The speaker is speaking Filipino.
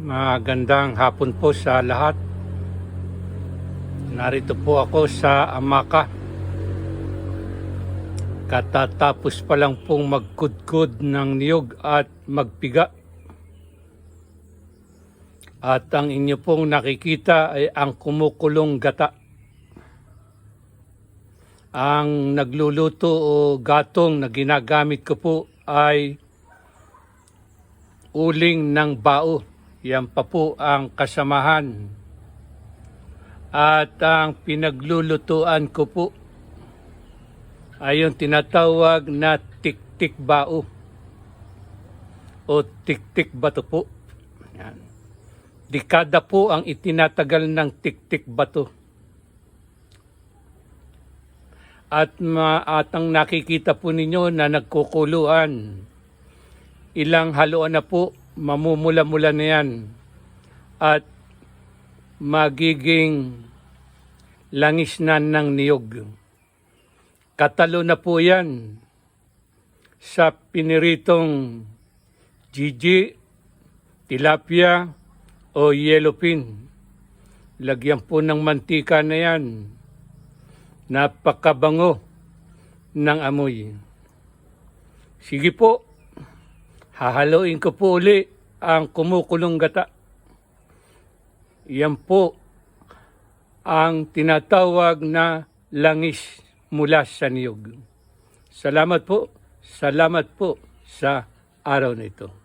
Magandang hapon po sa lahat. Narito po ako sa Amaka. Katatapos pa lang pong magkudkod ng niyog at magpiga. At ang inyo pong nakikita ay ang kumukulong gata. Ang nagluluto o gatong na ginagamit ko po ay uling ng bao. Yan pa po ang kasamahan. At ang pinaglulutuan ko po ay yung tinatawag na tik-tik bao o tik-tik bato po. Yan. Dekada po ang itinatagal ng tik-tik bato. At, ma nakikita po ninyo na nagkukuluan, ilang haluan na po, mamumula-mula na yan. At magiging langis na ng niyog. Katalo na po yan sa piniritong Gigi, tilapia o yellowfin. Lagyan po ng mantika na yan. Napakabango ng amoy. Sige po, hahaluin ko po uli ang kumukulong gata. Yan po ang tinatawag na langis mula sa niyog. Salamat po, salamat po sa araw na.